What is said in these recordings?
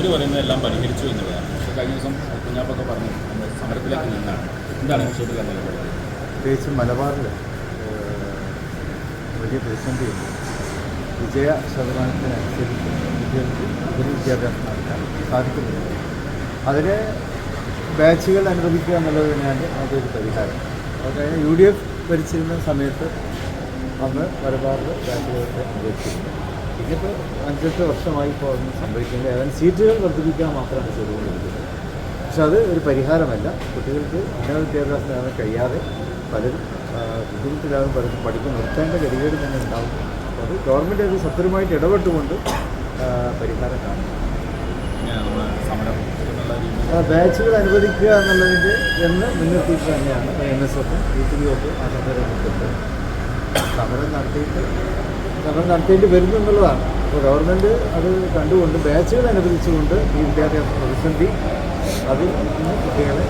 മന്ത്രി പറയുന്നതെല്ലാം പരിഹരിച്ചു എന്നുള്ളതാണ് പക്ഷേ കഴിഞ്ഞ ദിവസം കുഞ്ഞാപ്പൊക്കെ പറഞ്ഞു നമ്മൾ സമരത്തിലേക്ക് നിന്നാണ്. എന്താണ് വിഷയത്തിൽ പ്രത്യേകിച്ച് മലബാറിൽ വലിയ പ്രതിസന്ധിയുണ്ട്. വിജയ ശതമാനത്തിനനുസരിച്ച് കുട്ടികൾക്ക് ഉപരി വിദ്യാഭ്യാസം നടത്താൻ സാധിക്കുന്നില്ല അതിന് ബാച്ചുകൾ അനുവദിക്കുക എന്നുള്ളത് തന്നെയാണ് അതൊരു പരിഹാരം. അത് യു ഡി എഫ് ഭരിച്ചിരുന്ന സമയത്ത് അന്ന് മലബാറിൽ ബാച്ചുകളൊക്കെ അനുവദിച്ചിരുന്നു. ഇന്നിപ്പോൾ അഞ്ചെട്ട് വർഷമായി ഇപ്പോൾ അതൊന്നും സംഭവിക്കുന്നത്. ഏതാനും സീറ്റുകൾ വർദ്ധിപ്പിക്കാൻ മാത്രമാണ് ചെയ്തുകൊണ്ടിരിക്കുന്നത് പക്ഷെ അത് ഒരു പരിഹാരമല്ല. കുട്ടികൾക്ക് ഉന്നത വിദ്യാഭ്യാസം നേടാൻ കഴിയാതെ പലരും ബുദ്ധിമുട്ടില്ലാതെ പലരും പഠിപ്പ് നിർത്തേണ്ട ഗതികേട് തന്നെ ഉണ്ടാവും. അപ്പോൾ അത് ഗവൺമെന്റ് അത് സത്യമായിട്ട് ഇടപെട്ടുകൊണ്ട് പരിഹാരം കാണും. നമ്മൾ സമരം എന്നുള്ള രീതിയിൽ ആ, ബാച്ചുകൾ അനുവദിക്കുക എന്നുള്ളതിന്റെ എന്ന് മുൻനിർത്തിയിട്ട് തന്നെയാണ്. എൻ എസ് എഫും യു പി ഒക്കെ ആ സമരം നടത്തിയിട്ട് സമരം നടത്തിയിട്ട് സമരം നടത്തേണ്ടി വരുന്നു എന്നുള്ളതാണ്. അപ്പോൾ ഗവൺമെന്റ് അത് കണ്ടുകൊണ്ട് ബാച്ചുകൾ അനുവദിച്ചുകൊണ്ട് ഈ വിദ്യാഭ്യാസ പ്രതിസന്ധി അതിൽ നിന്ന് കുട്ടികളെ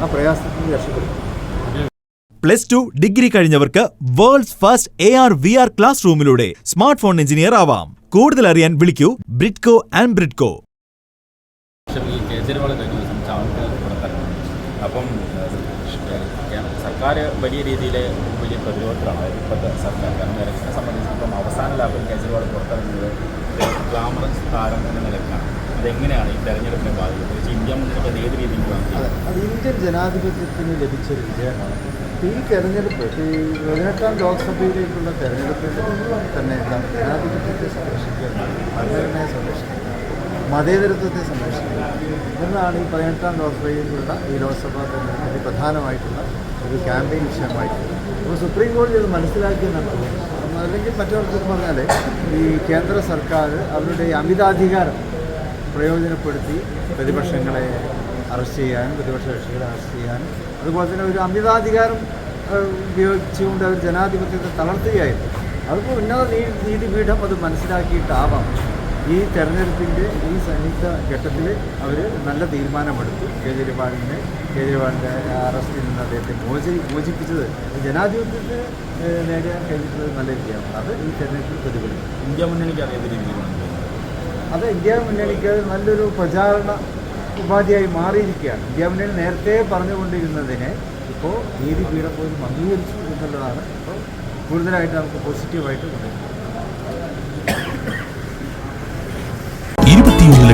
ആ പ്രയാസത്തിൽ നിന്ന് രക്ഷപ്പെടുത്തും. Plus two degree കഴിഞ്ഞവർക്ക് world's first A R V R class റൂമിലൂടെ smart phone engineer ആവാം. കൂടുതൽ അറിയാൻ വിളിക്കൂ ബ്രിഡ്കോ ആൻഡ് ബ്രിഡ്കോ. കേജ്രിവാൾ കഴിഞ്ഞ ദിവസം ചാവക്ക് പുറത്തിറങ്ങി അപ്പം ഏഹ്, കേന്ദ്ര സർക്കാർ വലിയ രീതിയിൽ വലിയ പ്രതിരോധത്തിലാണ് ഇപ്പോഴത്തെ സർക്കാർ. കാരണം ഇലക്ഷനെ സംബന്ധിച്ച് ഇപ്പം അവസാന ലാഭം കേജ്രിവാൾ പുറത്തിറങ്ങുന്നത് ഗ്ലാമറസ് താരം എന്ന നിലക്കാണ്. അതെങ്ങനെയാണ് ഈ തെരഞ്ഞെടുപ്പിനെ ബാധിക്കുന്നത്? പക്ഷേ ഇന്ത്യ അത് ഏത് രീതിയിൽ അതെ ഇന്ത്യൻ ജനാധിപത്യത്തിന് ലഭിച്ചൊരു വിജയമാണ്. ഈ തെരഞ്ഞെടുപ്പ് ഈ പതിനെട്ടാം ലോക്സഭയിലേക്കുള്ള തെരഞ്ഞെടുപ്പിൽ തന്നെ ജനാധിപത്യത്തെ സംരക്ഷിക്കുക ഭരണഘടനയെ സംരക്ഷിക്കുക മതേതരത്വത്തെ സംരക്ഷിക്കുക. എന്നാണ് ഈ പതിനെട്ടാം ലോക്സഭയിലുള്ള ഈ ലോക്സഭാ തെരഞ്ഞെടുപ്പിൽ പ്രധാനമായിട്ടുള്ള ഒരു ക്യാമ്പയിൻ വിഷയമായിട്ടുള്ളത്. അപ്പോൾ സുപ്രീം കോടതി അത് മനസ്സിലാക്കിയെന്നാണ് അല്ലെങ്കിൽ മറ്റവർക്ക് പറഞ്ഞാൽ ഈ കേന്ദ്ര സർക്കാർ അവരുടെ അമിതാധികാരം പ്രയോജനപ്പെടുത്തി പ്രതിപക്ഷങ്ങളെ അറസ്റ്റ് ചെയ്യാനും പ്രതിപക്ഷ കക്ഷികളെ അറസ്റ്റ് ചെയ്യാനും അതുപോലെ തന്നെ ഒരു അമിതാധികാരം ഉപയോഗിച്ചുകൊണ്ട് അവർ ജനാധിപത്യത്തെ തളർത്തുകയായിരുന്നു. അതിപ്പോൾ ഉന്നത നീതി നീതിപീഠം അത് മനസ്സിലാക്കിയിട്ടാവാം. ഈ തെരഞ്ഞെടുപ്പിന്റെ ഈ സംയുക്ത ഘട്ടത്തിൽ അവർ നല്ല തീരുമാനമെടുത്തു. കേജ്രിവാളിനെ കേജ്രിവാളിന്റെ അറസ്റ്റിൽ നിന്ന് അദ്ദേഹത്തെ മോചി മോചിപ്പിച്ചത് ജനാധിപത്യത്തിന് നേടാൻ കഴിഞ്ഞിട്ടുള്ളത് നല്ല വിജയമാണ് അത് ഈ തെരഞ്ഞെടുപ്പിൽ പ്രതിഫലിക്കും. ഇന്ത്യ മുന്നണിക്ക് അറിയാത്ത രീതിയിലാണ് അത് ഇന്ത്യ മുന്നണിക്ക് നല്ലൊരു പ്രചാരണ ഉപാധിയായി മാറിയിരിക്കുകയാണ്. ഇന്ത്യ മുന്നണി നേരത്തെ പറഞ്ഞുകൊണ്ടിരുന്നതിനെ ഇപ്പോൾ നീതിപീഠം പോലും അംഗീകരിച്ചു എന്നുള്ളതാണ് ഇപ്പോൾ കൂടുതലായിട്ട് നമുക്ക് പോസിറ്റീവായിട്ട് കൊണ്ടുവരുന്നത്